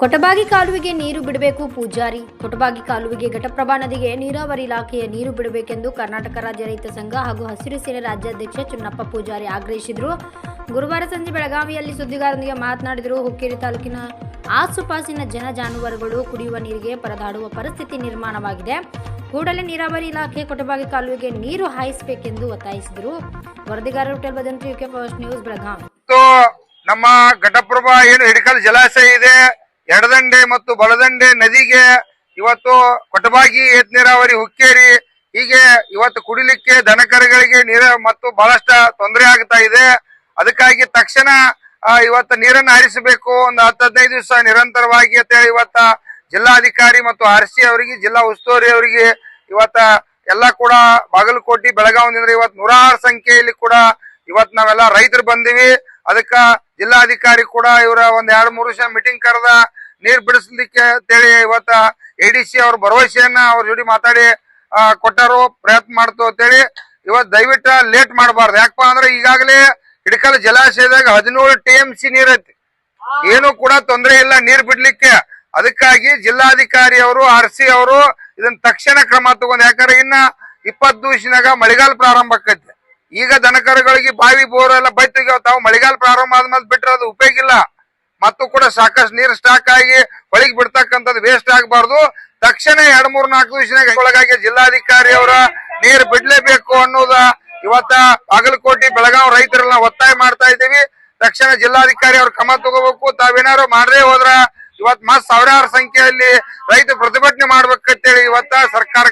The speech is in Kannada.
ಕೊಟಬಾಗಿ ಕಾಲುವೆಗೆ ನೀರು ಬಿಡಬೇಕು ಪೂಜಾರಿ. ಕೊಟಬಾಗಿ ಕಾಲುವೆಗೆ ಘಟಪ್ರಭಾ ನದಿಗೆ ನೀರಾವರಿ ಇಲಾಖೆಯ ನೀರು ಬಿಡಬೇಕೆಂದು ಕರ್ನಾಟಕ ರಾಜ್ಯ ರೈತ ಸಂಘ ಹಾಗೂ ಹಸಿರು ಸೇನೆ ರಾಜ್ಯಾಧ್ಯಕ್ಷ ಚುನ್ನಪ್ಪ ಪೂಜಾರಿ ಆಗ್ರಹಿಸಿದರು. ಗುರುವಾರ ಸಂಜೆ ಬೆಳಗಾವಿಯಲ್ಲಿ ಸುದ್ದಿಗಾರರೊಂದಿಗೆ ಮಾತನಾಡಿದರು. ಹುಕ್ಕೇರಿ ತಾಲೂಕಿನ ಆಸುಪಾಸಿನ ಜನ ಜಾನುವಾರುಗಳು ಕುಡಿಯುವ ನೀರಿಗೆ ಪರದಾಡುವ ಪರಿಸ್ಥಿತಿ ನಿರ್ಮಾಣವಾಗಿದೆ. ಕೂಡಲೇ ನೀರಾವರಿ ಇಲಾಖೆ ಕೊಟಬಾಗಿ ಕಾಲುವೆಗೆ ನೀರು ಹಾಯಿಸಬೇಕೆಂದು ಒತ್ತಾಯಿಸಿದರು. ವರದಿಗಾರರು tell UK first news, Belagavi. ನಮ್ಮ ಘಟಪ್ರಭಾ ಏನು ಹಿಡಕಲ್ ಜಲಾಶಯ ಇದೆ. ಎಡದಂಡೆ ಮತ್ತು ಬಲದಂಡೆ ನದಿಗೆ ಇವತ್ತು ಕೊಟಬಾಗಿ ಏತ್ ನೀರಾವರಿ ಹುಕ್ಕೇರಿ. ಹೀಗೆ ಇವತ್ತು ಕುಡಿಲಿಕ್ಕೆ ದನಕರುಗಳಿಗೆ ನೀರ ಮತ್ತು ಬಹಳಷ್ಟು ತೊಂದರೆ ಆಗ್ತಾ ಇದೆ. ಅದಕ್ಕಾಗಿ ತಕ್ಷಣ ಇವತ್ತು ನೀರನ್ನು ಹರಿಸಬೇಕು ಒಂದು ಹತ್ತು ಹದಿನೈದು ದಿವಸ ನಿರಂತರವಾಗಿ ಅಂತ ಹೇಳಿ ಇವತ್ತ ಜಿಲ್ಲಾಧಿಕಾರಿ ಮತ್ತು ಆರ್ ಸಿ ಅವರಿಗೆ, ಜಿಲ್ಲಾ ಉಸ್ತುವಾರಿ ಅವರಿಗೆ ಇವತ್ತ ಎಲ್ಲ ಕೂಡ ಬಾಗಲಕೋಟೆ, ಬೆಳಗಾವಿಯಿಂದ ಇವತ್ತು ನೂರಾರು ಸಂಖ್ಯೆಯಲ್ಲಿ ಕೂಡ ಇವತ್ತು ನಾವೆಲ್ಲ ರೈತರು ಬಂದಿವಿ. ಅದಕ್ಕ ಜಿಲ್ಲಾಧಿಕಾರಿ ಕೂಡ ಇವರ ಒಂದ್ ಎರಡ್ ಮೂರು ವರ್ಷ ಮೀಟಿಂಗ್ ಕರೆದ ನೀರ್ ಬಿಡಿಸ್ಲಿಕ್ಕೆ ಅಂತೇಳಿ ಇವತ್ತ ಎ ಡಿ ಸಿ ಅವ್ರ ಭರವಸೆಯನ್ನ ಅವ್ರ ಜೋಡಿ ಮಾತಾಡಿ ಕೊಟ್ಟರು, ಪ್ರಯತ್ನ ಮಾಡ್ತು ಅಂತೇಳಿ ಇವತ್ ದಯವಿಟ್ಟು ಲೇಟ್ ಮಾಡಬಾರ್ದು. ಯಾಕಪ್ಪ ಅಂದ್ರೆ ಈಗಾಗಲೇ ಹಿಡಕಲ್ ಜಲಾಶಯದಾಗ ಹದಿನೇಳು ಟಿ ಎಂ ಸಿ ನೀರ್ ಐತಿ. ಏನು ಕೂಡ ತೊಂದರೆ ಇಲ್ಲ ನೀರ್ ಬಿಡ್ಲಿಕ್ಕೆ. ಅದಕ್ಕಾಗಿ ಜಿಲ್ಲಾಧಿಕಾರಿ ಅವರು ಆರ್ ಸಿ ಅವರು ಇದನ್ನ ತಕ್ಷಣ ಕ್ರಮ ತಗೊಂಡ್, ಯಾಕಂದ್ರೆ ಇನ್ನ ಇಪ್ಪತ್ತು ದಿವಸನಾಗ ಮಳೆಗಾಲ ಪ್ರಾರಂಭ ಆಕೈತಿ. ಈಗ ದನಕರುಗಳಿಗೆ ಬಾವಿ ಬೋರ್ ಎಲ್ಲ ಬೈತಿಗೆ ತಾವು ಮಳೆಗಾಲ ಪ್ರಾರಂಭ ಆದ್ಮೇಲೆ ಬಿಟ್ರೆ ಅದು ಉಪಯೋಗ ಇಲ್ಲ. ಮತ್ತು ಕೂಡ ಸಾಕಷ್ಟು ನೀರು ಸ್ಟಾಕ್ ಆಗಿ ಹೊಳಿಗೆ ಬಿಡ್ತಕ್ಕಂಥದ್ದು ವೇಸ್ಟ್ ಆಗಬಾರ್ದು. ತಕ್ಷಣ ಎರಡ್ ಮೂರ್ ನಾಲ್ಕು ದಿವಸನಾಗ ಒಳಗಾಗಿ ಜಿಲ್ಲಾಧಿಕಾರಿ ಅವರ ನೀರು ಬಿಡ್ಲೇಬೇಕು ಅನ್ನೋದ ಇವತ್ತ ಬಾಗಲಕೋಟೆ, ಬೆಳಗಾವ್ ರೈತರೆಲ್ಲ ಒತ್ತಾಯ ಮಾಡ್ತಾ ಇದ್ದೀವಿ. ತಕ್ಷಣ ಜಿಲ್ಲಾಧಿಕಾರಿ ಅವ್ರ ಕ್ರಮ ತಗೋಬೇಕು. ತಾವೇನಾರು ಮಾಡದೇ ಹೋದ್ರ ಇವತ್ ಮತ್ ಸಾವಿರಾರು ಸಂಖ್ಯೆಯಲ್ಲಿ ರೈತ ಪ್ರತಿಭಟನೆ ಮಾಡ್ಬೇಕಂತೇಳಿ ಇವತ್ತ ಸರ್ಕಾರ